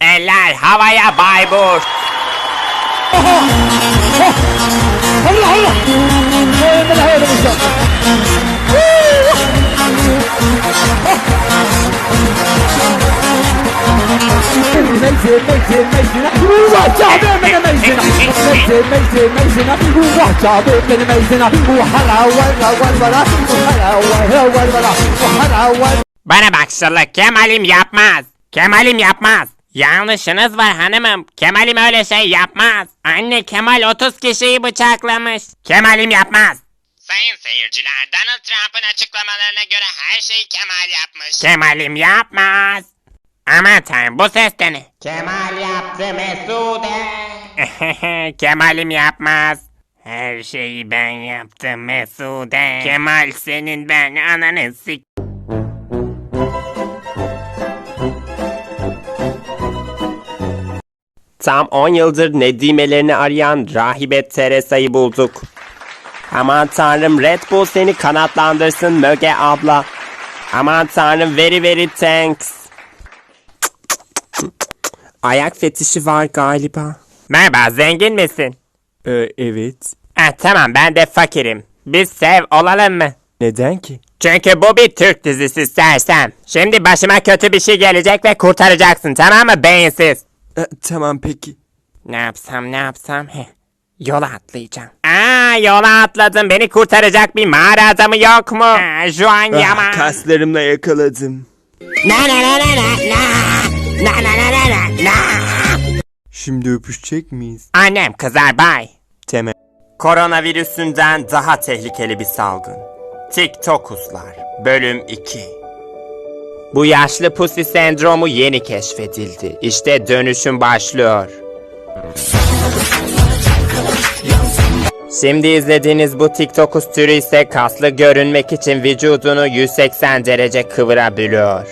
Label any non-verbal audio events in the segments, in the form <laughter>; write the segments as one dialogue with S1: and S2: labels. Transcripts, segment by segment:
S1: Eller havaya Bayburt.
S2: Allah Allah. Uhala valla.
S1: Bana bak Şıllık Kemal'im yapmaz. Kemal'im yapmaz. Yanlışınız var hanımım. Kemal'im öyle şey yapmaz. Anne Kemal 30 kişiyi bıçaklamış. Kemal'im yapmaz. Sayın seyirciler Donald Trump'ın açıklamalarına göre her şeyi Kemal yapmış. Kemal'im yapmaz. Aman tanrım bu ses de ne? Kemal yaptı Mesude. <laughs> Kemal'im yapmaz. Her şeyi ben yaptım Mesude. Kemal senin ben ananı sik...
S3: Tam 10 yıldır nedimelerini arayan rahibe Teresa'yı bulduk. Aman tanrım Red Bull seni kanatlandırsın Möge abla. Aman tanrım very very thanks. Ayak fetişi var galiba.
S1: Merhaba zengin misin?
S3: Ee, evet.
S1: Ah, tamam ben de fakirim. Biz sev olalım mı?
S3: Neden ki?
S1: Çünkü bu bir Türk dizisi sersem. Şimdi başıma kötü bir şey gelecek ve kurtaracaksın tamam mı beyinsiz?
S3: Ee, tamam peki.
S1: Ne yapsam ne yapsam heh. Yola atlayacağım. Aa yola atladım beni kurtaracak bir mağara adamı yok mu? Aa, şu an
S3: Ah,
S1: yaman.
S3: kaslarımla yakaladım.
S1: Na na na na na na. Na na na na na na.
S3: Şimdi öpüşecek miyiz?
S1: Annem kızar bay.
S3: Temel. Koronavirüsünden daha tehlikeli bir salgın. TikTokuslar Bölüm 2 Bu yaşlı pussy sendromu yeni keşfedildi. İşte dönüşüm başlıyor. Şimdi izlediğiniz bu TikTokus türü ise kaslı görünmek için vücudunu 180 derece kıvırabiliyor.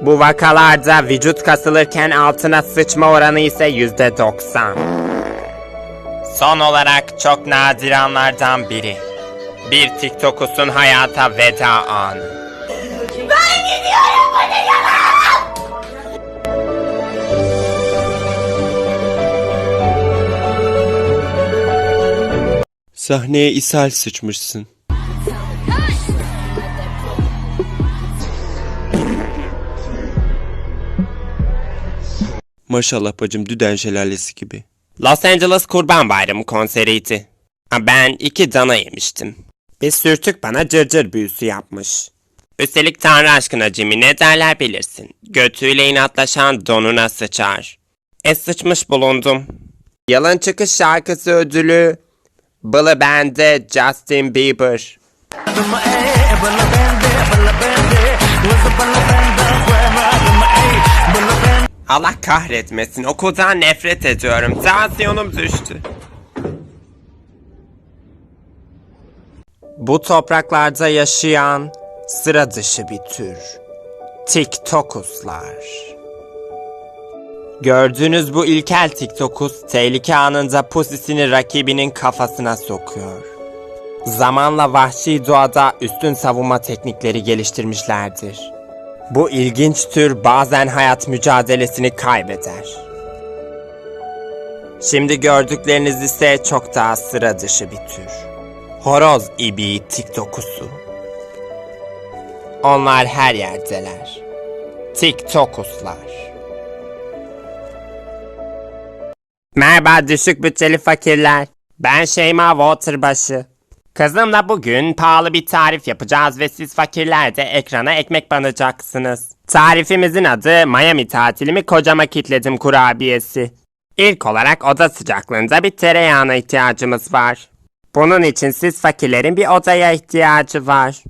S3: Bu vakalarda vücut kasılırken altına sıçma oranı ise %90. Son olarak çok nadir anlardan biri. Bir TikTokus'un hayata veda anı. Sahneye ishal sıçmışsın. Maşallah bacım Düden Şelalesi gibi. Los Angeles Kurban Bayramı konseriydi. Ha, Ben iki dana yemiştim. Bir sürtük bana cırcır büyüsü yapmış. Üstelik Tanrı aşkına Jimmy ne derler bilirsin. Götüyle inatlaşan donuna sıçar. E sıçmış bulundum. Yılın çıkış şarkısı ödülü Bılı bende Justin Bieber. Allah kahretmesin okuldan nefret ediyorum. Tansiyonum düştü. Bu topraklarda yaşayan sıra dışı bir tür. TikTokuslar. Gördüğünüz bu ilkel TikTokus tehlike anında pusisini rakibinin kafasına sokuyor. Zamanla vahşi doğada üstün savunma teknikleri geliştirmişlerdir. Bu ilginç tür bazen hayat mücadelesini kaybeder. Şimdi gördükleriniz ise çok daha sıra dışı bir tür. Horoz ibiği TikTokusu. Onlar her yerdeler. TikTokuslar. Merhaba düşük bütçeli fakirler. Ben Şeyma Waterbaşı. Kızımla bugün pahalı bir tarif yapacağız ve siz fakirler de ekrana ekmek banacaksınız. Tarifimizin adı Miami tatilimi kocama kitledim kurabiyesi. İlk olarak oda sıcaklığında bir tereyağına ihtiyacımız var. Bunun için siz fakirlerin bir odaya ihtiyacı var.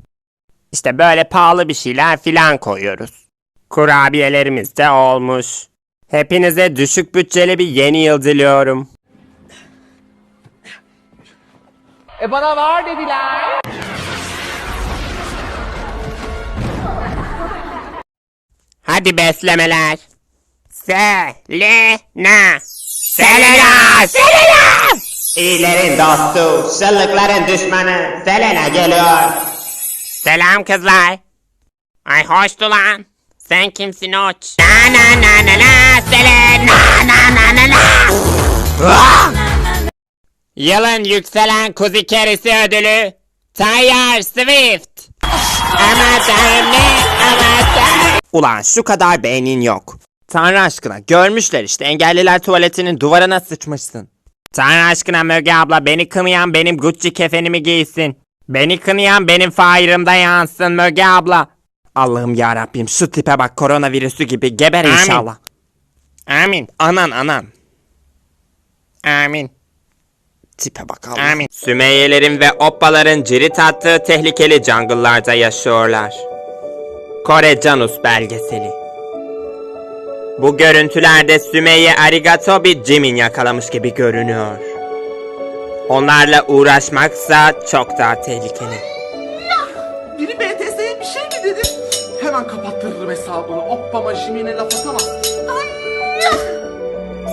S3: İşte böyle pahalı bir şeyler filan koyuyoruz. Kurabiyelerimiz de olmuş. Hepinize düşük bütçeli bir yeni yıl diliyorum.
S2: E bana var dediler.
S1: Hadi beslemeler. Selena. Selena. Selena. İyilerin dostu, şıllıkların düşmanı Selena geliyor. Selam kızlar. Ay hoştu lan. Sen kimsin oç? Na na na na na sele na na na na na. Ah! Yılın yükselen kuzi kerisi ödülü Tayyar Swift. ama tanrı ama tanrı.
S3: Ulan şu kadar beynin yok. Tanrı aşkına görmüşler işte engelliler tuvaletinin duvarına sıçmışsın.
S1: Tanrı aşkına Möge abla beni kımayan benim Gucci kefenimi giysin. Beni kınayan benim fairimde yansın Möge abla.
S3: Allah'ım ya Rabbim şu tipe bak koronavirüsü gibi geber
S1: Amin.
S3: inşallah.
S1: Amin.
S3: Anan anan.
S1: Amin.
S3: Tipe bak Allah.
S1: Amin.
S3: Sümeyyelerin ve oppaların cirit attığı tehlikeli jungle'larda yaşıyorlar. Kore Janus belgeseli. Bu görüntülerde Sümeyye Arigato bir Jimin yakalamış gibi görünüyor. Onlarla uğraşmaksa çok daha tehlikeli.
S4: Biri BTS'ye bir şey mi dedi? Hemen kapattırırım hesabını. Oppama Jimin'e laf atamaz.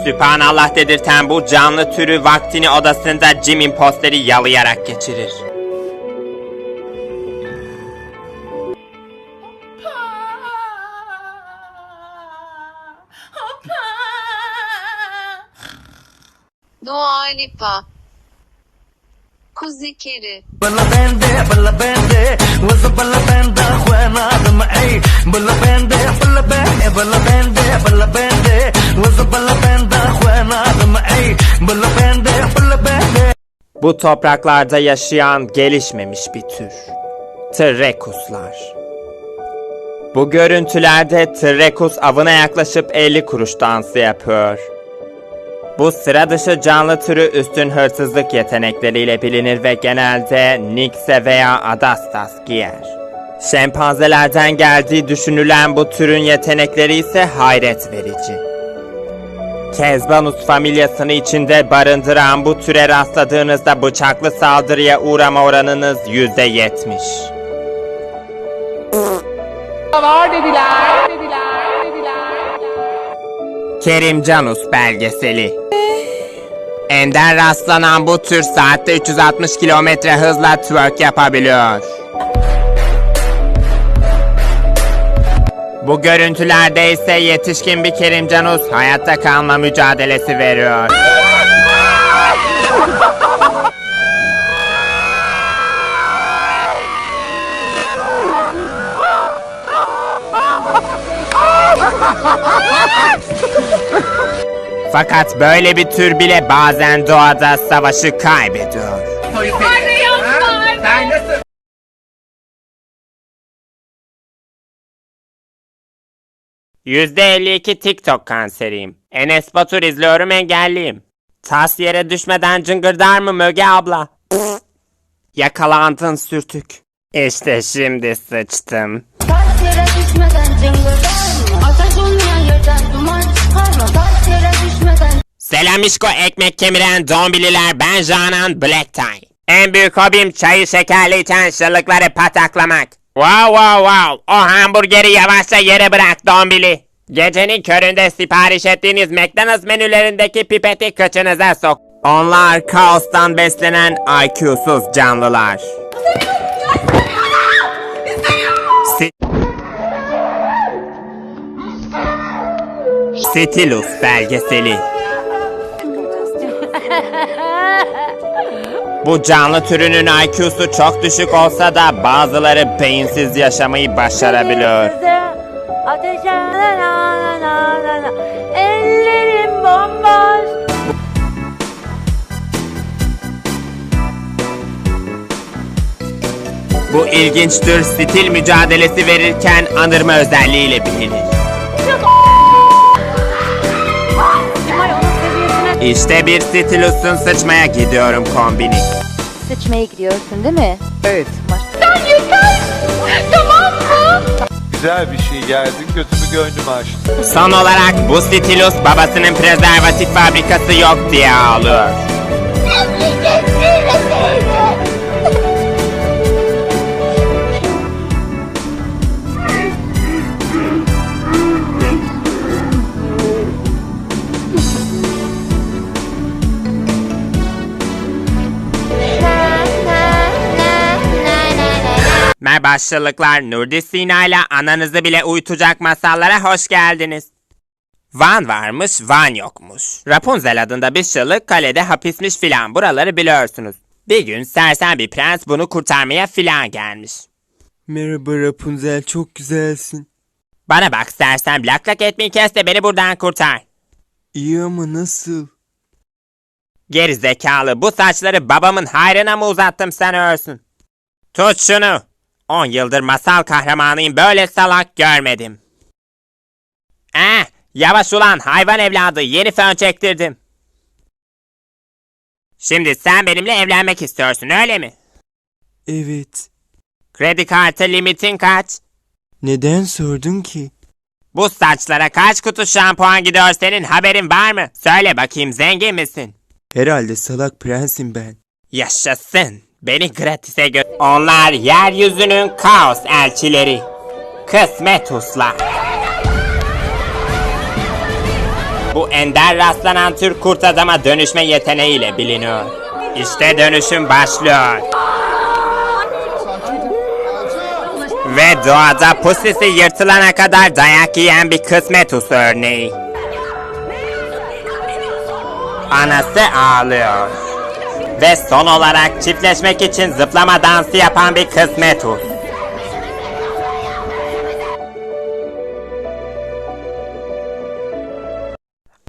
S3: Sübhanallah dedirten bu canlı türü vaktini odasında Jimin posteri yalayarak geçirir.
S5: Dua Lipa
S3: bu topraklarda yaşayan gelişmemiş bir tür. Trekuslar. Bu görüntülerde Trekus avına yaklaşıp 50 kuruş dansı yapıyor. Bu sıra dışı canlı türü üstün hırsızlık yetenekleriyle bilinir ve genelde Nixe veya Adastas giyer. Şempanzelerden geldiği düşünülen bu türün yetenekleri ise hayret verici. Kezbanus familyasını içinde barındıran bu türe rastladığınızda bıçaklı saldırıya uğrama oranınız %70. Kerim Canus belgeseli. Ender rastlanan bu tür saatte 360 kilometre hızla twerk yapabiliyor. Bu görüntülerde ise yetişkin bir Kerim Canus hayatta kalma mücadelesi veriyor. Fakat böyle bir tür bile bazen doğada savaşı kaybediyor. %52 TikTok kanseriyim. Enes Batur izliyorum engelliyim. Tas yere düşmeden cıngırdar mı Möge abla? Yakalandın sürtük. İşte şimdi sıçtım.
S6: Yere düşmeden
S1: ekmek kemiren zombililer ben Canan Black Tie. En büyük hobim çayı şekerli içen şırlıkları pataklamak. Wow wow wow o hamburgeri yavaşça yere bırak dombili. Gecenin köründe sipariş ettiğiniz McDonald's menülerindeki pipeti kıçınıza sok.
S3: Onlar kaostan beslenen IQ'suz canlılar. Stilus belgeseli. Bu canlı türünün IQ'su çok düşük olsa da bazıları beyinsiz yaşamayı başarabiliyor.
S6: Ellerim bomboş
S3: Bu ilginç tür stil mücadelesi verirken anırma özelliğiyle bilinir. İşte bir Stilus'un sıçmaya gidiyorum kombini.
S6: Sıçmaya gidiyorsun değil mi?
S2: Evet.
S7: Güzel bir şey geldin gözümü gönlümü açtın.
S3: Son olarak bu Stilus babasının prezervatif fabrikası yok diye ağlıyor. Merhaba aşırılıklar Nurdi Sina ile ananızı bile uyutacak masallara hoş geldiniz. Van varmış, Van yokmuş. Rapunzel adında bir şılık kalede hapismiş filan. Buraları biliyorsunuz. Bir gün sersem bir prens bunu kurtarmaya filan gelmiş.
S8: Merhaba Rapunzel çok güzelsin.
S3: Bana bak sersem lak lak etmeyi kes de beni buradan kurtar.
S8: İyi ama nasıl?
S3: Geri zekalı bu saçları babamın hayrına mı uzattım sen örsün. Tut şunu. 10 yıldır masal kahramanıyım böyle salak görmedim. Eh yavaş ulan hayvan evladı yeni fön çektirdim. Şimdi sen benimle evlenmek istiyorsun öyle mi?
S8: Evet.
S3: Kredi kartı limitin kaç?
S8: Neden sordun ki?
S3: Bu saçlara kaç kutu şampuan gidiyor senin haberin var mı? Söyle bakayım zengin misin?
S8: Herhalde salak prensim ben.
S3: Yaşasın. Beni gratise gö... Onlar yeryüzünün kaos elçileri. Kısmetuslar. Bu ender rastlanan tür kurt adama dönüşme yeteneğiyle biliniyor. İşte dönüşüm başlıyor. Ve doğada pusisi yırtılana kadar dayak yiyen bir kısmetus örneği. Anası ağlıyor. Ve son olarak çiftleşmek için zıplama dansı yapan bir kısmetus.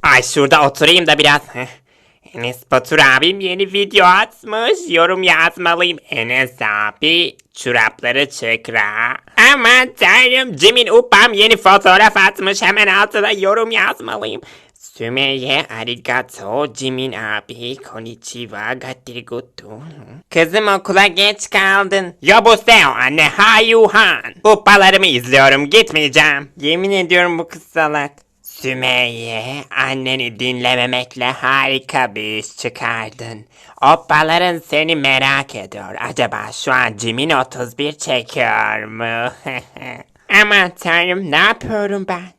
S3: Ay şurada oturayım da biraz. Enes Batur abim yeni video atmış. Yorum yazmalıyım. Enes abi çorapları çıkra. Aman tanrım Jimin Upam yeni fotoğraf atmış. Hemen altına yorum yazmalıyım. Sümeyye arigato Jimin abi konnichiwa gatirigoto. Kızım okula geç kaldın. Yobuseo anne hayuhan. Uppalarımı izliyorum gitmeyeceğim. Yemin ediyorum bu kız salak. Sümeyye, anneni dinlememekle harika bir iş çıkardın. Oppaların seni merak ediyor. Acaba şu an Jimin 31 çekiyor mu? <laughs> Aman tanrım ne yapıyorum ben?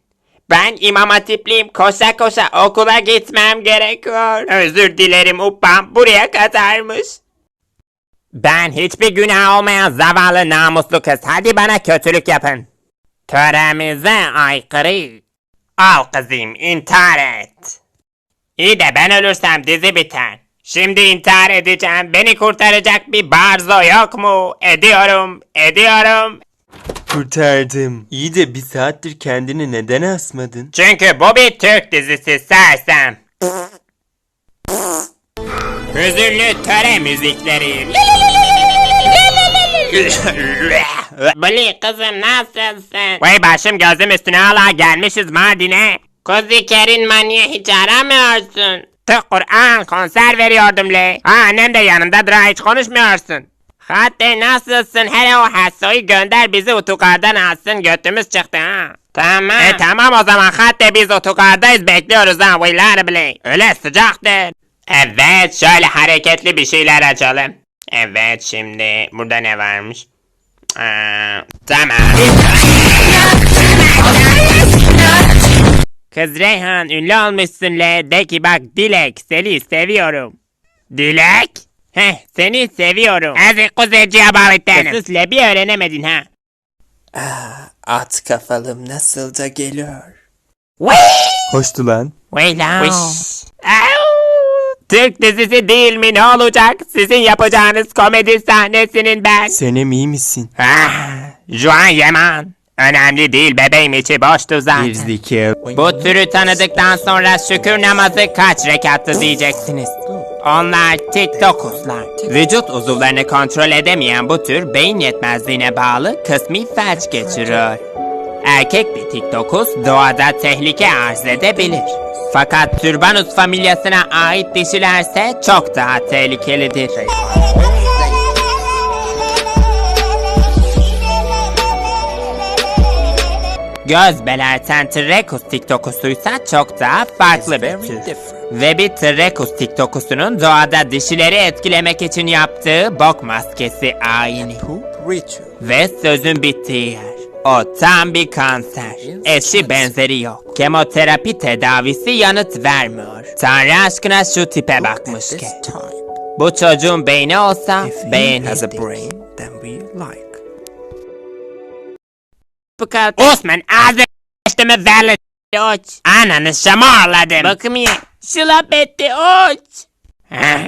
S3: Ben imam hatipliyim. Koşa koşa okula gitmem gerekiyor. Özür dilerim Uppam buraya kadarmış. Ben hiçbir günah olmayan zavallı namuslu kız. Hadi bana kötülük yapın. Töremize aykırı. Al kızım intihar et. İyi de ben ölürsem dizi biter. Şimdi intihar edeceğim. Beni kurtaracak bir barzo yok mu? Ediyorum, ediyorum.
S8: Kurtardım. İyi de bir saattir kendini neden asmadın?
S3: Çünkü bu bir Türk dizisi sersem. Hüzünlü töre müzikleri. Bli kızım nasılsın? Vay başım gözüm üstüne hala gelmişiz Mardin'e. Kuzi Kerin niye hiç aramıyorsun? Tık Kur'an konser veriyordum le. Ha annem de yanındadır ha hiç konuşmuyorsun. Hatta nasılsın? Hele o Hasso'yu gönder bizi otogardan alsın götümüz çıktı ha. Tamam. E tamam o zaman hatta biz otogardayız bekliyoruz ha vaylar bile. Öyle sıcaktır. Evet şöyle hareketli bir şeyler açalım. Evet şimdi burada ne varmış? Aa, tamam. Kız Reyhan ünlü olmuşsun le. De ki bak Dilek seni seviyorum. Dilek? Heh seni seviyorum. Ezik kuzeciye bağlıktanım. Sus le bir öğrenemedin ha.
S8: At kafalım nasıl da geliyor.
S3: Vay!
S8: Hoştu lan.
S3: Vay lan. Au! Türk dizisi değil mi ne olacak? Sizin yapacağınız komedi sahnesinin ben.
S8: Senem iyi misin?
S3: Ah, Juan Yaman. Önemli değil bebeğim içi boştu zaten. Bu türü tanıdıktan sonra şükür namazı kaç rekattı diyeceksiniz. Onlar TikTok'uzlar. Vücut uzuvlarını kontrol edemeyen bu tür beyin yetmezliğine bağlı kısmi felç geçiriyor. Erkek bir TikTok'uz doğada tehlike arz edebilir. Fakat Türbanus familyasına ait dişilerse çok daha tehlikelidir. Göz belerten Trekus TikTokusuysa çok daha farklı bir tür. Ve bir Trekus TikTokusunun doğada dişileri etkilemek için yaptığı bok maskesi ayini. Ve sözün bittiği yer. O tam bir kanser. Eşi benzeri yok. Kemoterapi tedavisi yanıt vermiyor. Tanrı aşkına şu tipe bakmış ki. Bu çocuğun beyni olsa beğenirdik. Kadar. Osman ağzı işte mi uç. Ananı şamarladım. Bakmıyor. Şılap etti uç.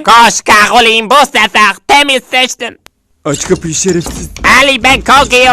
S3: Koş kalk olayım bu sefer temiz seçtim.
S8: Aç kapıyı şerefsiz.
S3: Ali ben kalkıyor.